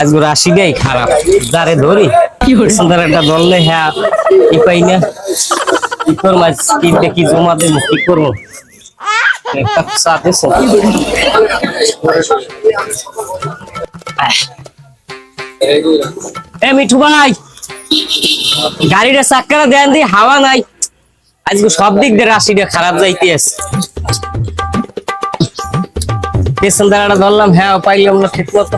আজকে রাশিটাই খারাপ। যারে ধরি, সুন্দর একটা ধরলে হ্যাঁ ই পাই না। কি করব কি জমা দেবো, কি করব? আহ। এ মিঠু ভাই, গাড়িটা চাক্কাটা দেন দি, হাওয়া নাই। আজকে সব দিক দিয়ে রাশিটা খারাপ যাইতে আছে। পেছন দাঁড়াটা ধরলাম হ্যাঁ পাইলাম না ঠিক মতো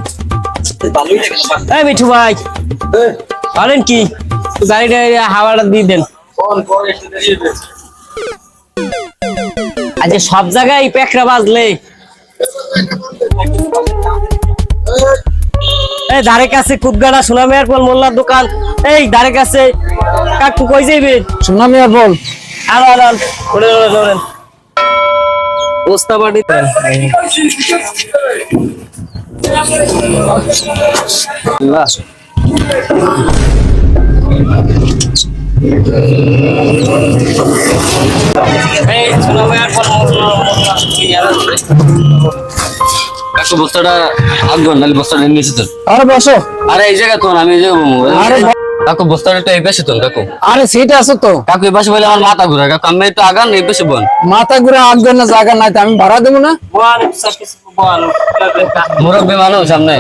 এই মিঠু ভাই, বলেন কি, গাড়িটা হাওয়াটা দিয়ে দেন। আজকে সব জায়গায় পেকরা বাজলে। এই ধারে কাছে কুদগাড়া সুনামিয়ার পর মোল্লার দোকান। এই ধারে কাছে। কাকু কই যাইবে? সুনামিয়ার বল। আর আর আর। ওরে ওরে ওরে বস্তা বাড়ি এই সুনামিয়ার পর মোল্লা মোল্লা কি জানো কাকু বস্তাটা আগুন নাহলে বস্তাটা নিচে তোর আরে বসো। আরে এই জায়গা তোর আমি এই জায়গা আরে কাকু বস্তাটা একটু এই পাশে তোর কাকু। আরে সিট আছে তো। কাকু এই পাশে বলে আমার মাথা ঘুরে কাকু আমি একটু আগান এই পাশে বোন মাথা ঘুরে আনবেন না জায়গা নাই তো আমি ভাড়া দেবো না? বল মুরব্বী মানুষ সামনে।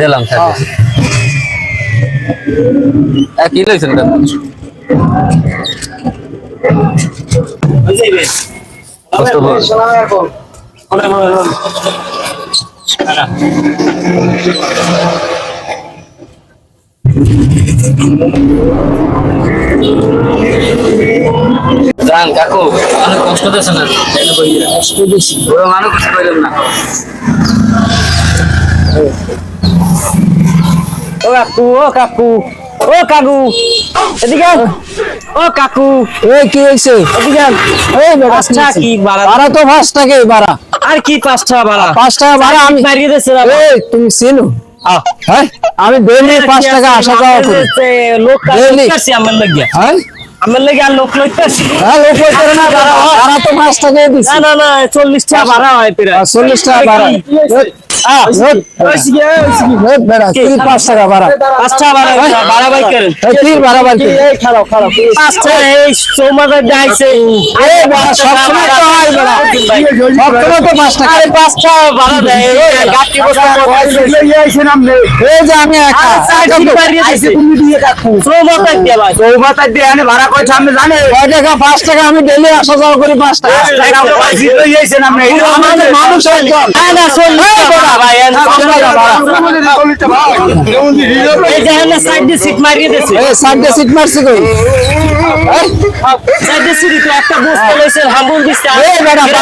দিলাম হ্যাঁ। কি লইছেন কাকু? জান, কাকু, অনেক কষ্ট দিয়েছে না? ওরা মানুষ কষ্ট করেন না। ও কাকু ও কাকু। ও কাকু এদিকে ও কাকু। এই কি হয়েছে? এদিকে এই পাঁচটা কি ভাড়া ভাড়া তো পাঁচ টাকাই ভাড়া আর কি পাঁচটা ভাড়া পাঁচ টাকা ভাড়া আমি দিচ্ছে না এই তুমি চিনো? হ্যাঁ? আমি ডেলি পাঁচ টাকা আসা যাওয়া করি লোক কাছে আমার লাগিয়া হ্যাঁ? আমার লাগে আর লোক লইতেছি। হ্যাঁ লোক করে না ভাড়া তো পাঁচ না না না চল্লিশ টাকা ভাড়া হয় প্রায়। চল্লিশ টাকা ভাড়া আহ, এই বেটা পাঁচ টাকা ভাড়া পাঁচটা ভাড়া হয়েছে, ভাড়া বাই করেন এই কি ভাড়া বাড়ি এই চৌমাথা যাইছে সবসময় তো হয় সবসময় তো পাঁচ টাকা আরে পাঁচটা ভাড়া দেয় গাড়ি বসে এই যে আমি একা চৌমাথা দিয়ে ভাই কয় টাকা পাঁচ টাকা আমি ডেলি আসা যাওয়া করি পাঁচ টাকা মানুষ একজন না না চল্লিশ টাকা ভাই পাঁচ টাকা ভাড়া এই যে এখানে সাইড দিয়ে সিট মারিয়ে দিয়েছে এই সাইডে সিট মারছি কই সাইড দিয়ে সিট একটা বস্তা লইছে হামুল দিছে এই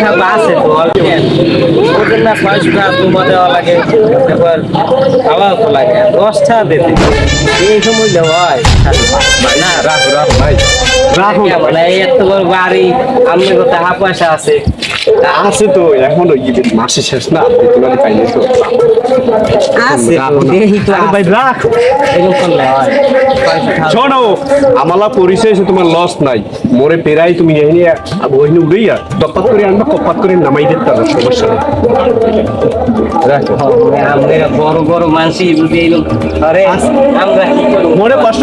খাবার আছে তো ওদের না ছয়শো টাকা তোমার দেওয়া লাগে। এবার খাওয়াও তো লাগে। দশটা দিতে এই সময় দেওয়া হয়। না রাহু রাহু ভাই রাহু মানে এত বড় বাড়ি আমি কোথায় হাফ পয়সা আছে আছে তো এখন মাসে শেষ না। পাইনি তো। শোনো আমালা পরিচয় আছে তোমার লস নাই। মোরে পেরাই তুমি এনে ওইনে উড়াইয়া দপ্পাত করে আনবা কপাত করে নামাই দিতে পারো সমস্যা নেই। রাখো। আমরা বড় বড় মানসি আরে আমরা কি করব মনে কষ্ট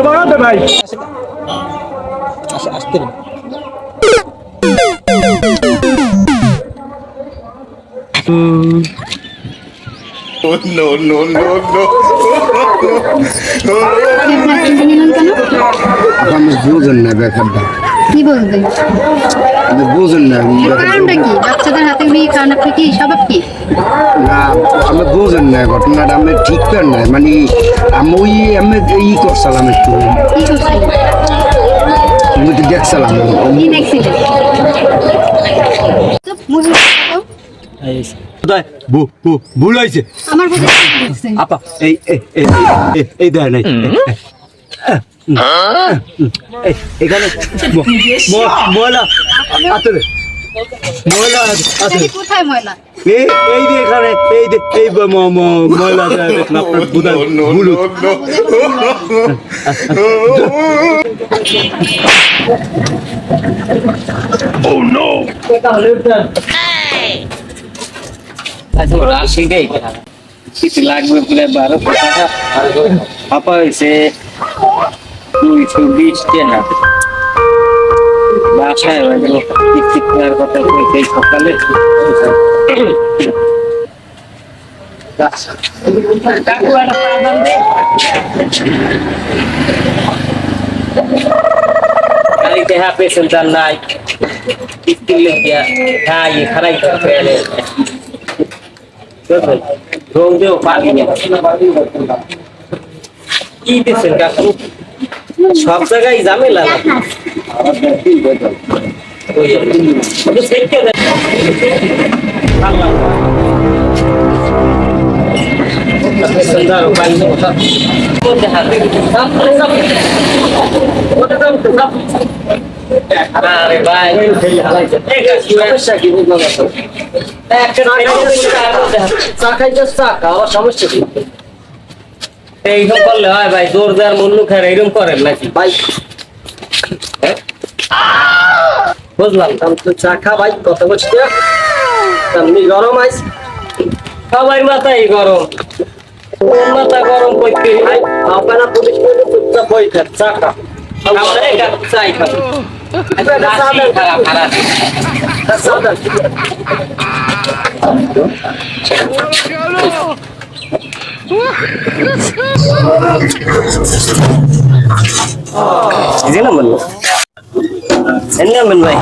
পাও না তো ভাই আপনি বুঝেন না ব্যাপারটা। কি বলবেন? বুঝেন না কারণটা কি? বাচ্চাদের হাতে মেয়ে খান আপনি কি? স্বভাব কি? না আমি বুঝেন না ঘটনাটা আমি ঠিক কর না। মানে আমি ওই আমি ই করছিলাম একটু। কি করছিলেন? আমি তো দেখছিলাম। কি দেখছিলেন। ভুল হয়েছে। আপা এই এই দেয় নাই এখানে ময়লা আছে ময়লা আছে কোথায় ময়লা? এই এই যে এখানে এই যে এই ময়লা আপনার কিছু লাগবে বলে বারোশো টাকা আপা হয়েছে দুইশো বিশ টাকা বাসায় হয়ে গেল টিকটিক করার কথা কইছে এই সকালে খালি দেহা পেশেন্ট আর নাই টিকটিক লেগে হ্যাঁ ইয়ে খারাই করতে রোগ দেও পাবি না কি দিচ্ছেন কাকু সব জায়গায় ঝামেলা না ওই যে, ওটা দেখতে দেন। আল্লাহ। আপনি সুন্দর উপায় নেই। মধ্যে হাত দিন। সাপ, সাপ। ওটা দাও তো, সাপ। আরে ভাই, এটা কি সমস্যা কি বুঝলাম না তো। একটা চা খাইতে চা খাওয়া সমস্যা কি এইরকম করলে হয় ভাই জোর দেওয়ার মূল্য খায় এইরকম করেন নাকি? ভাই বুঝলাম তো চা খা ভাই কত বলছি আপনি গরম আইস সবাই মাথায় গরম মাথা গরম করতে ভাই আপনারা পুলিশ চা খা। চাই খাব খারাপ খারাপ জি না? বলল এনে মেন ভাই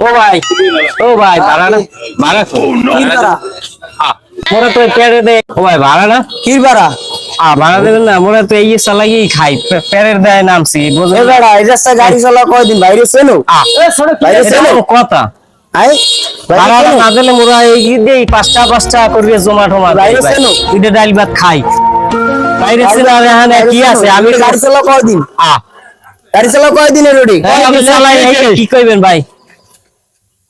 ও ভাই ও ভাই ভাড়া না? ভাড়া ভাড়া তো ও ভাই ভাড়া না? কি ভাড়া ভাড়া দেবেন না তো এই খাই দেয় নামছি বুঝলেন? এ বেড়া এই রাস্তায় গাড়ি চালা কয়দিন? বাইরে চেনো? বাইরে চেনো? কথা। আই ভাড়া না দিলে মোরা এই দেই পাঁচটা পাঁচটা জমা টমা বাইরে চেনো? দুইটা ডাল ভাত খাই। বাইরে আর এখানে কি আছে? আমি গাড়ি চালা কয়দিন? আ। গাড়ি চালা কয়দিন রোডি আমি চালাই এই কি কইবেন ভাই?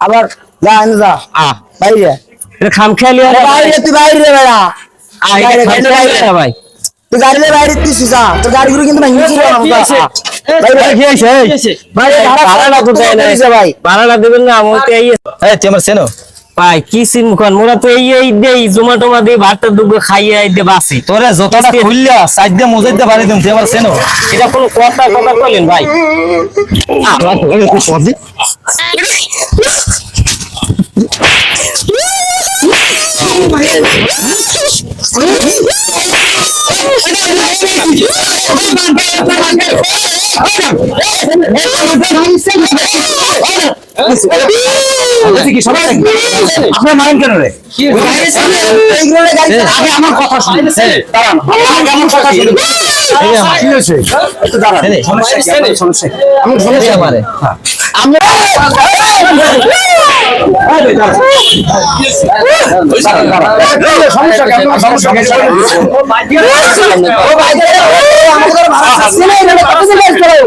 আবার যা এনে যা। আ। বাইরে। খাম খেয়ালি বাইরে তুই বাইরে বেড়া। আ বাইরে, ভাই। তুই গাড়ি রে বাইরে তুই যা। তোর গাড়িগুলো কিন্তু না ভাই ভাড়াটা না আমি তো এই এই তুই আমার চেনো? ভাই কি সিম মোরা তো এই এই দেই জমা টমা দেই ভাতটা খাইয়ে এই দে বাসি। তোরে যতটা খুললা সাইড দিয়ে মুজাইতে দিয়ে পারি তুমি তুই আমার চেনো? এটা কোনো কথা কথা কইলেন ভাই। আপনার মারেন কেন রে আমার কথা শুনে দাঁড়ান আমার কথা শুনুন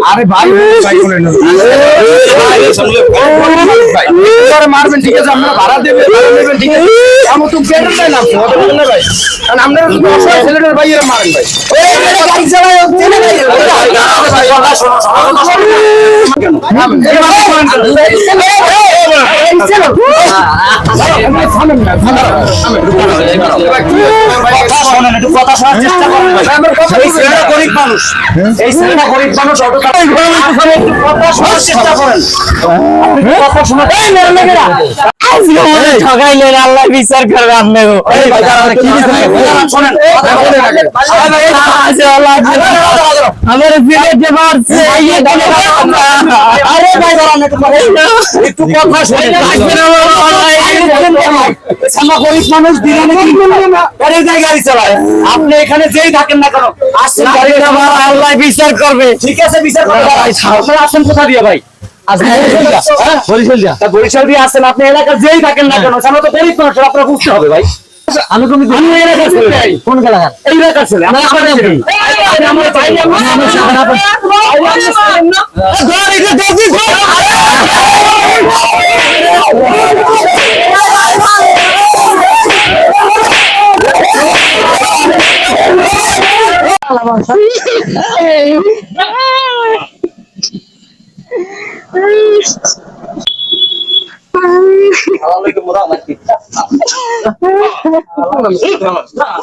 আরে ভাই মারবেন ঠিক আছে আপনারা ভাড়া দেবেন ঠিক আছে আমার তো পেটের না ভাই কারণ আপনারা ছেলেটার ভাই এরা মারেন ভাই কথা শোনার চেষ্টা করেন মানুষ এই ছেলেটা গরিব মানুষ কথা শোনার চেষ্টা করেন কথা শোনার ঠকাইলেন আল্লাহ বিচার করবে আপনাকে। আমার আরে ভাই একটু কথা। মানুষ গাড়ি চালায় আপনি এখানে যেই থাকেন না কেন আসছেন আল্লাহ বিচার করবে ঠিক আছে বিচার করবে আসছেন কোথা দিয়ে ভাই আচ্ছা, হ্যাঁ, হ্যাঁ, হ্যাঁ। বরিশাল দিয়ে। আসেন আপনি এলাকা যেই থাকেন না কেন আমরা তো গরিব আপনার বুঝতে হবে ভাই। আমি তুমি আমি এলাকার ছেলে কোন এলাকার? এই এলাকার আমার なんだ。